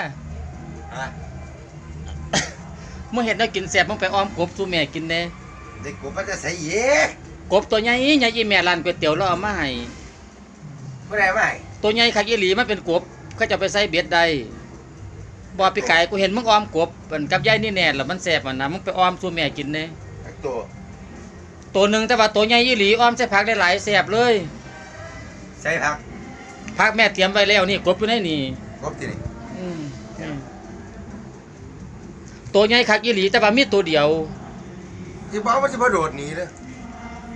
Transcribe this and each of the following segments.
อะมึงเห็นได้กินแซ่บมึงไปอ้อมกบสู่แม่กินแน่เด็กกูมันจะใส่เย่กบตัวใหญ่ใหญ่อีแม่ร้านก๋วยเตี๋ยวเราเอามาให้เมื่อไหร่ไม่ตัวใหญ่คักอีหลีมันเป็นกบเขาจะไปใส่เบ็ดได้บ่พี่ไก่กูเห็นมึงอ้อมกบมันกับยายนี่แน่แล้วมันแซ่บอะนะมึงไปอ้อมสู่แม่กินแน่ทั้งตัวตัวหนึงแต่ว่าตัวใหญ่อีหลีอ้อมใส่ผักได้หลายแซ่บเลยใส่ผักผักแม่เตรียมไว้แล้วนี่กบอยู่ในนี่ครบทีนี่อืมอืม ตัวใหญ่คักอีหลีแต่ว่ามีตัวเดียว ที่บอกว่าจะมาโดดหนีเลย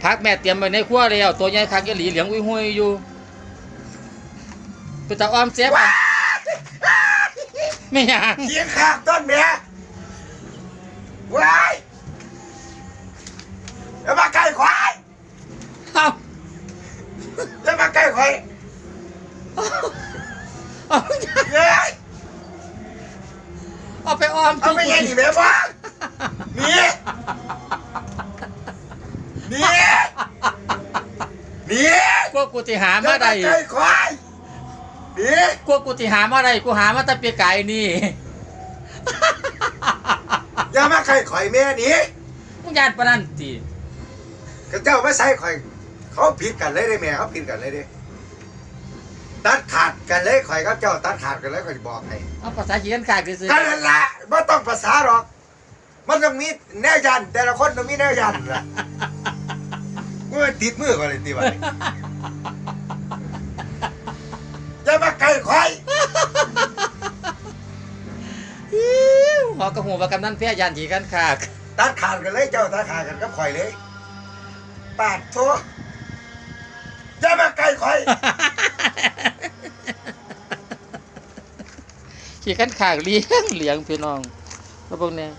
ผักแม่เตรียมไว้ในครัวแล้วตัวใหญ่คักอีหลีเหลืองอุ้ยห้วยอยู่เป็นตาอ้อมแซ่บอะไม่หยังเยียงข้างต้นแม่ว้ายอย่ามาใกล้ควายเอาอย่ามาใกล้ควาย เอาไปอ้อมเอาไม่ใช่หนีแม่บ้างหนีหนีหนีกลัวกูสิหาอย่ามามาได้ใกล้ควายหนีกลัวกูสิหามาได้กูหามาแต่เปียไก่นี่อย่ามาใกล้ข่อยแม่หนีมึงยานปานนั้นติกับเจ้าไม่ใส่ข่อย เขาผิดกันเลยได้แม่เขาผิดกันเลยเด้ ตัดขาดกันเลยข่อยกับเจ้าตัดขาดกันเลยข่อยจะบอกให้เอาภาษาจีนขาดคือซื้อกันนั่นละไม่ต้องภาษาหรอก มันต้องมีแนวยัน แต่ละคนต้องมีแนวยันล่ะกูว่าติดมือก่อนเลยตีวันนี้อย่ามาไกลข่อยหอกระหัวประกำนั้นเพี้ยยานจีกันขากตัดขาดกันเลยเจ้าตัดขาดกันกับข่อยเลยปาดโทอย่ามาไกลข่อย ขี่กันขากเลี้ยงเลี้ยงพี่น้องแล้วพวกเนี้ย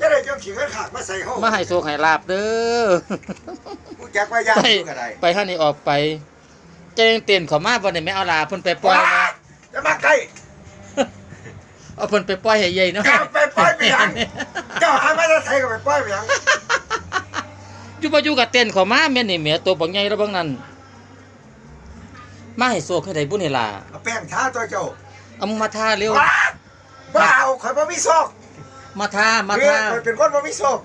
จะได้เจ้าขี่กันขาดมาใส่ห้องมาให้โชคให้ลาบเด้อกูจักว่าย่านไปอยู่กันไดไปท่านี้ออกไปเจงเตียนเขามาบ่ได้ไม่เอาลาเพิ่นไปปล่อยนะอย่ามาใกล้เอาเพิ่นไปปล่อยให้ใหญ่เนาะเจ้าไปปล่อยไปยังเจ้าหามาจะใส่ก็ไปปล่อยไปยังอยู่บ่อยู่กับเต้นเขามาแม่นนี่แหม่ตัวบักใหญ่แล้วบางนั้นมาให้โชคให้ได้บุญให้ลาเอาแป้งทาตัวเจ้า เอามึงมาทาเร็วว้าบ้าเอาข่อยบ่มีโชคมาทามาเพื่อทาข่อยเป็นคนบ่มีโชค